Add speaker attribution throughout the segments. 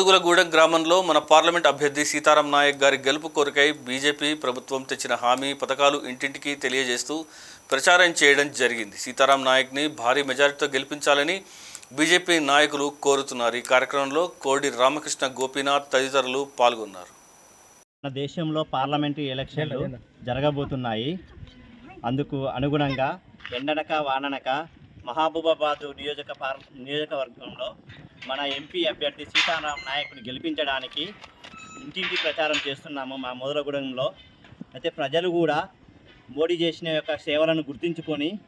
Speaker 1: మోదుగులగూడెం గ్రామంలో మన పార్లమెంట్ అభ్యర్థి సీతారాం నాయక్ గారి గెలుపు కోరికై బీజేపీ ప్రభుత్వం తెచ్చిన హామీ పథకాలు ఇంటింటికి తెలియజేస్తూ ప్రచారం చేయడం జరిగింది. సీతారాం నాయక్ని భారీ మెజారిటీతో గెలిపించాలని బీజేపీ నాయకులు కోరుతున్నారు. ఈ కార్యక్రమంలో కోడి రామకృష్ణ గోపీనాథ్ తదితరులు పాల్గొన్నారు.
Speaker 2: మన దేశంలో పార్లమెంటు ఎలక్షన్లు జరగబోతున్నాయి. అందుకు అనుగుణంగా ఎండనక వాననక మహబూబాబాద్ నియోజక పార్ నియోజకవర్గంలో మన ఎంపీ అభ్యర్థి సీతారాం నాయకుని గెలిపించడానికి ఇంటింటి ప్రచారం చేస్తున్నాము మా మొదలగూడెంలో. అయితే ప్రజలు కూడా మోడీ చేసిన యొక్క సేవలను గుర్తించుకొని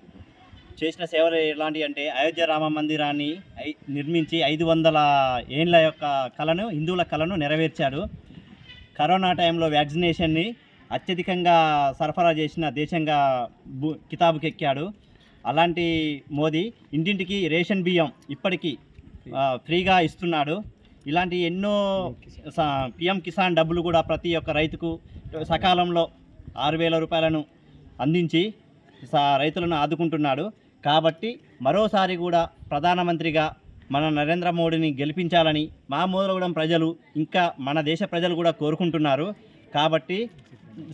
Speaker 2: చేసిన సేవలు ఎలాంటివి అంటే అయోధ్య రామ మందిరాన్ని ఐ- నిర్మించి ఐదు వందల ఏండ్ల యొక్క కళను హిందువుల కళను నెరవేర్చాడు కరోనా టైంలో వ్యాక్సినేషన్ని అత్యధికంగా సరఫరా చేసిన దేశంగా బు కితాబుకెక్కాడు. అలాంటి మోదీ ఇంటింటికి రేషన్ బియ్యం ఇప్పటికీ ఫ్రీగా ఇస్తున్నాడు. ఇలాంటి ఎన్నో పిఎం కిసాన్ డబ్బులు కూడా ప్రతి ఒక్క రైతుకు సకాలంలో ఆరు వేల రూపాయలను అందించి స- రైతులను ఆదుకుంటున్నాడు. కాబట్టి మరోసారి కూడా ప్రధానమంత్రిగా మన నరేంద్ర మోడీని గెలిపించాలని మా మూలగూడెం ప్రజలు ఇంకా మన దేశ ప్రజలు కూడా కోరుకుంటున్నారు. కాబట్టి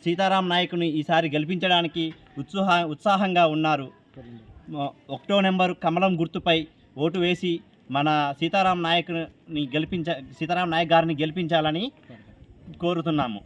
Speaker 2: సీతారాం నాయకుని ఈసారి గెలిపించడానికి ఉత్సాహ ఉత్సాహంగా ఉన్నారు. ఒకటో నెంబరు కమలం గుర్తుపై ఓటు వేసి మన సీతారాం నాయక్ని గెలిపించ సీతారాం నాయక్ గారిని గెలిపించాలని కోరుతున్నాము.